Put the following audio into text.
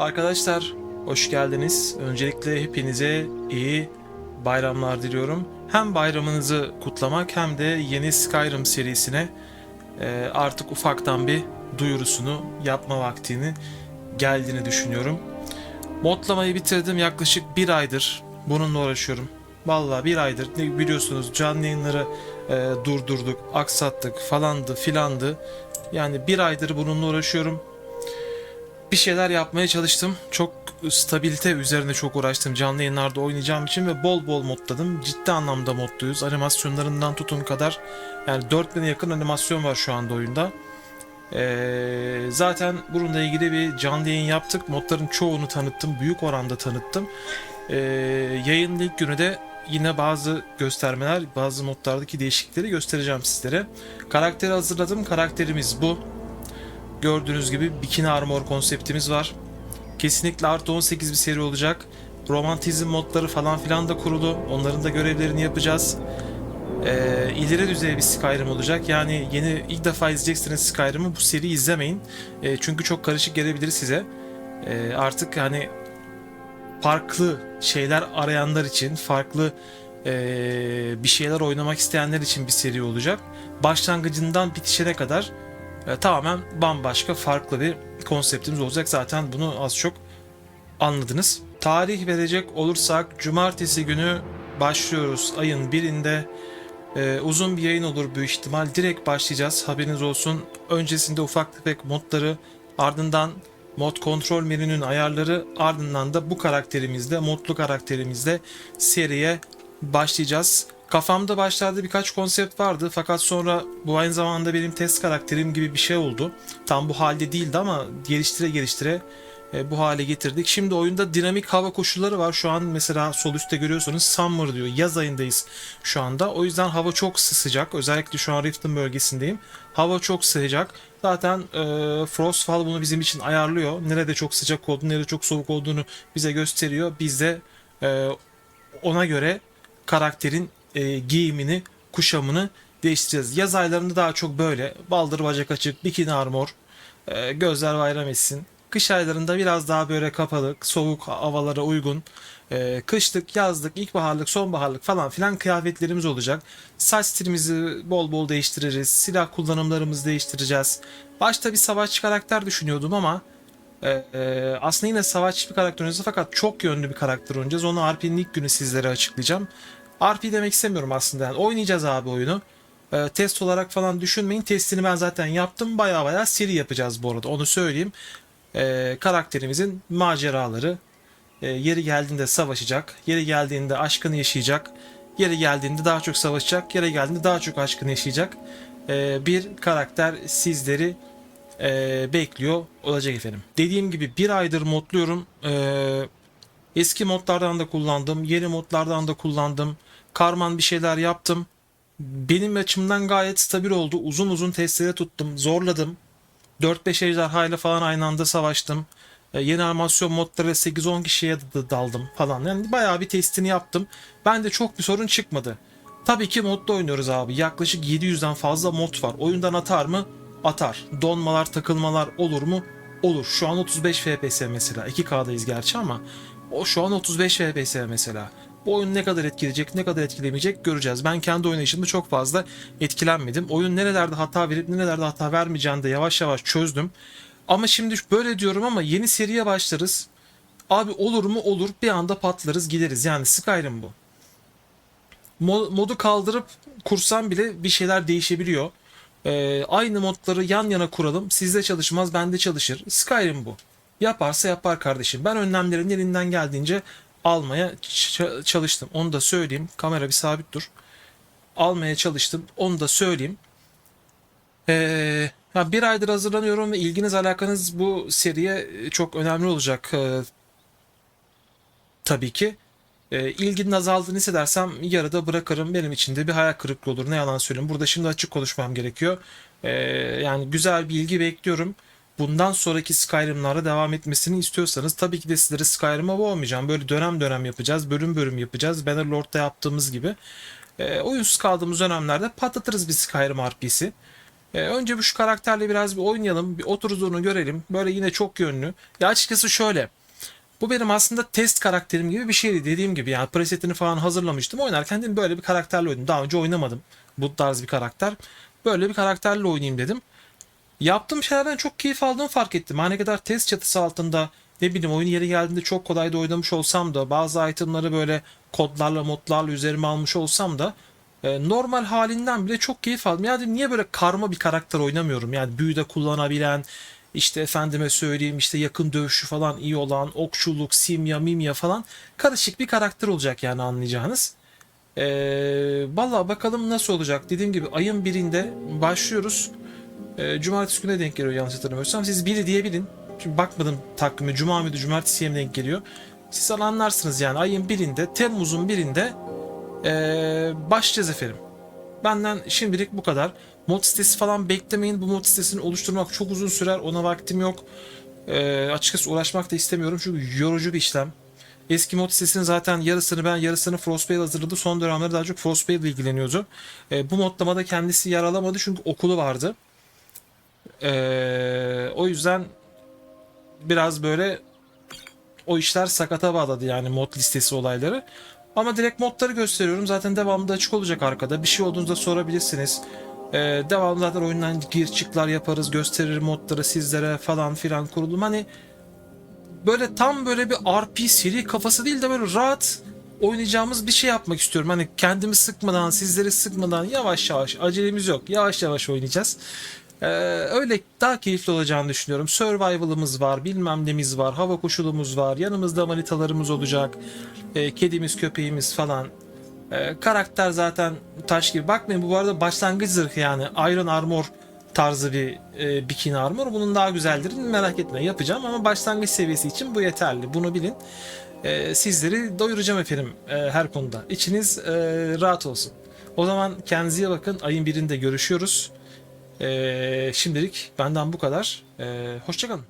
Arkadaşlar hoş geldiniz. Öncelikle hepinize iyi bayramlar diliyorum. Hem bayramınızı kutlamak hem de yeni Skyrim serisine e, artık ufaktan bir duyurusunu yapma vaktini geldiğini düşünüyorum. Modlamayı bitirdim yaklaşık bir aydır bununla uğraşıyorum. Vallahi bir aydır biliyorsunuz canlı yayınları e, durdurduk, aksattık falandı filandı. Yani bir aydır bununla uğraşıyorum bir şeyler yapmaya çalıştım. Çok stabilite üzerine çok uğraştım canlı yayınlarda oynayacağım için ve bol bol modladım. Ciddi anlamda modluyuz. Animasyonlarından tutun kadar yani 4000'e yakın animasyon var şu anda oyunda. Ee, zaten bununla ilgili bir canlı yayın yaptık. Modların çoğunu tanıttım. Büyük oranda tanıttım. Ee, yayının ilk günü de yine bazı göstermeler, bazı modlardaki değişiklikleri göstereceğim sizlere. Karakteri hazırladım. Karakterimiz bu. Gördüğünüz gibi bikini armor konseptimiz var. Kesinlikle artı 18 bir seri olacak. Romantizm modları falan filan da kurulu. Onların da görevlerini yapacağız. Ee, ileri düzey bir Skyrim olacak. Yani yeni ilk defa izleyeceksiniz Skyrim'i. Bu seri izlemeyin. Ee, çünkü çok karışık gelebilir size. Ee, artık hani farklı şeyler arayanlar için, farklı ee, bir şeyler oynamak isteyenler için bir seri olacak. Başlangıcından bitişine kadar e, tamamen bambaşka farklı bir konseptimiz olacak. Zaten bunu az çok anladınız. Tarih verecek olursak cumartesi günü başlıyoruz ayın birinde. E, uzun bir yayın olur büyük ihtimal. Direkt başlayacağız haberiniz olsun. Öncesinde ufak tefek modları ardından mod kontrol menünün ayarları ardından da bu karakterimizle modlu karakterimizle seriye başlayacağız. Kafamda başlarda birkaç konsept vardı fakat sonra bu aynı zamanda benim test karakterim gibi bir şey oldu. Tam bu halde değildi ama geliştire geliştire e, bu hale getirdik. Şimdi oyunda dinamik hava koşulları var. Şu an mesela sol üstte görüyorsanız summer diyor. Yaz ayındayız şu anda. O yüzden hava çok sıcak. Özellikle şu an Riften bölgesindeyim. Hava çok sıcak. Zaten e, Frostfall bunu bizim için ayarlıyor. Nerede çok sıcak olduğunu, nerede çok soğuk olduğunu bize gösteriyor. Biz de e, ona göre karakterin e, giyimini, kuşamını değiştireceğiz. Yaz aylarında daha çok böyle baldır bacak açık, bikini armor, e, gözler bayram etsin. Kış aylarında biraz daha böyle kapalı, soğuk havalara uygun, e, kışlık, yazlık, ilkbaharlık, sonbaharlık falan filan kıyafetlerimiz olacak. Saç stilimizi bol bol değiştiririz, silah kullanımlarımızı değiştireceğiz. Başta bir savaşçı karakter düşünüyordum ama e, e, aslında yine savaşçı bir karakter oynayacağız fakat çok yönlü bir karakter oynayacağız. Onu RP'nin ilk günü sizlere açıklayacağım. RP demek istemiyorum aslında yani. Oynayacağız abi oyunu. Ee, test olarak falan düşünmeyin. Testini ben zaten yaptım. Baya baya seri yapacağız bu arada. Onu söyleyeyim. Ee, karakterimizin maceraları. Ee, yeri geldiğinde savaşacak. Yeri geldiğinde aşkını yaşayacak. Yeri geldiğinde daha çok savaşacak. Yeri geldiğinde daha çok aşkını yaşayacak. Ee, bir karakter sizleri e, bekliyor olacak efendim. Dediğim gibi bir aydır modluyorum. Ee, eski modlardan da kullandım. Yeni modlardan da kullandım. Karman bir şeyler yaptım. Benim açımdan gayet stabil oldu. Uzun uzun testlere tuttum. Zorladım. 4-5 ejderhayla falan aynı anda savaştım. E, yeni animasyon modları 8-10 kişiye daldım falan. Yani bayağı bir testini yaptım. Bende çok bir sorun çıkmadı. Tabii ki modda oynuyoruz abi. Yaklaşık 700'den fazla mod var. Oyundan atar mı? Atar. Donmalar, takılmalar olur mu? Olur. Şu an 35 FPS mesela. 2K'dayız gerçi ama o şu an 35 FPS mesela. Bu oyun ne kadar etkileyecek, ne kadar etkilemeyecek göreceğiz. Ben kendi oynayışımda çok fazla etkilenmedim. Oyun nerelerde hata verip nerelerde hata vermeyeceğini de yavaş yavaş çözdüm. Ama şimdi böyle diyorum ama yeni seriye başlarız. Abi olur mu olur bir anda patlarız gideriz. Yani Skyrim bu. Mo- modu kaldırıp kursam bile bir şeyler değişebiliyor. Ee, aynı modları yan yana kuralım. Sizde çalışmaz bende çalışır. Skyrim bu. Yaparsa yapar kardeşim. Ben önlemlerin elinden geldiğince almaya çalıştım. Onu da söyleyeyim. Kamera bir sabit dur. Almaya çalıştım. Onu da söyleyeyim. Ee, ya bir aydır hazırlanıyorum ve ilginiz alakanız bu seriye çok önemli olacak ee, tabii ki. Ee, ilginin azaldığını hissedersem yarıda bırakırım. Benim için de bir hayal kırıklığı olur. Ne yalan söyleyeyim. Burada şimdi açık konuşmam gerekiyor. Ee, yani güzel bir ilgi bekliyorum bundan sonraki Skyrim'lara devam etmesini istiyorsanız tabii ki de sizlere Skyrim'a boğmayacağım. Böyle dönem dönem yapacağız. Bölüm bölüm yapacağız. Bannerlord'da yaptığımız gibi. E, oyunsuz kaldığımız dönemlerde patlatırız bir Skyrim RP'si. Ee, önce bir şu karakterle biraz bir oynayalım. Bir oturduğunu görelim. Böyle yine çok yönlü. Ya açıkçası şöyle. Bu benim aslında test karakterim gibi bir şeydi. Dediğim gibi yani presetini falan hazırlamıştım. Oynarken dedim böyle bir karakterle oynadım. Daha önce oynamadım bu tarz bir karakter. Böyle bir karakterle oynayayım dedim. Yaptığım şeylerden çok keyif aldığımı fark ettim. Ne kadar test çatısı altında ne bileyim oyun yeri geldiğinde çok kolay da oynamış olsam da bazı itemları böyle kodlarla modlarla üzerime almış olsam da e, normal halinden bile çok keyif aldım. Ya dedim niye böyle karma bir karakter oynamıyorum? Yani büyüde kullanabilen işte efendime söyleyeyim işte yakın dövüşü falan iyi olan okçuluk, simya, mimya falan karışık bir karakter olacak yani anlayacağınız. Ee, Valla bakalım nasıl olacak. Dediğim gibi ayın birinde başlıyoruz. Ee, cumartesi güne denk geliyor yanlış hatırlamıyorsam. Siz biri diyebilin. Çünkü bakmadım takvime. Cuma mıydı cumartesiye mi denk geliyor. Siz anlarsınız yani ayın birinde Temmuz'un birinde ee, başlayacağız efendim. Benden şimdilik bu kadar. Mod sitesi falan beklemeyin. Bu mod sitesini oluşturmak çok uzun sürer. Ona vaktim yok. Ee, açıkçası uğraşmak da istemiyorum çünkü yorucu bir işlem. Eski mod sitesinin zaten yarısını ben yarısını Frostbite hazırladı. Son dönemlerde daha çok Frostbite ile ilgileniyordu. Ee, bu modlamada kendisi yer alamadı çünkü okulu vardı. Ee, o yüzden biraz böyle o işler sakata bağladı yani mod listesi olayları. Ama direkt modları gösteriyorum. Zaten devamında açık olacak arkada. Bir şey olduğunda sorabilirsiniz. Ee, devamlı zaten oyundan gir çıklar yaparız. Gösterir modları sizlere falan filan kurulum. Hani böyle tam böyle bir RP seri kafası değil de böyle rahat oynayacağımız bir şey yapmak istiyorum. Hani kendimi sıkmadan, sizleri sıkmadan yavaş yavaş acelemiz yok. Yavaş yavaş oynayacağız. Ee, öyle daha keyifli olacağını düşünüyorum. Survival'ımız var, bilmem nemiz var, hava koşulumuz var, yanımızda manitalarımız olacak, Ee, kedimiz, köpeğimiz falan. Ee, karakter zaten taş gibi. Bakmayın bu arada başlangıç zırhı yani Iron Armor tarzı bir e, bikini armor. Bunun daha güzeldir. Merak etme yapacağım ama başlangıç seviyesi için bu yeterli. Bunu bilin. Ee, sizleri doyuracağım efendim e, her konuda. İçiniz e, rahat olsun. O zaman kendinize bakın. Ayın birinde görüşüyoruz. Ee, şimdilik benden bu kadar. Ee, hoşçakalın.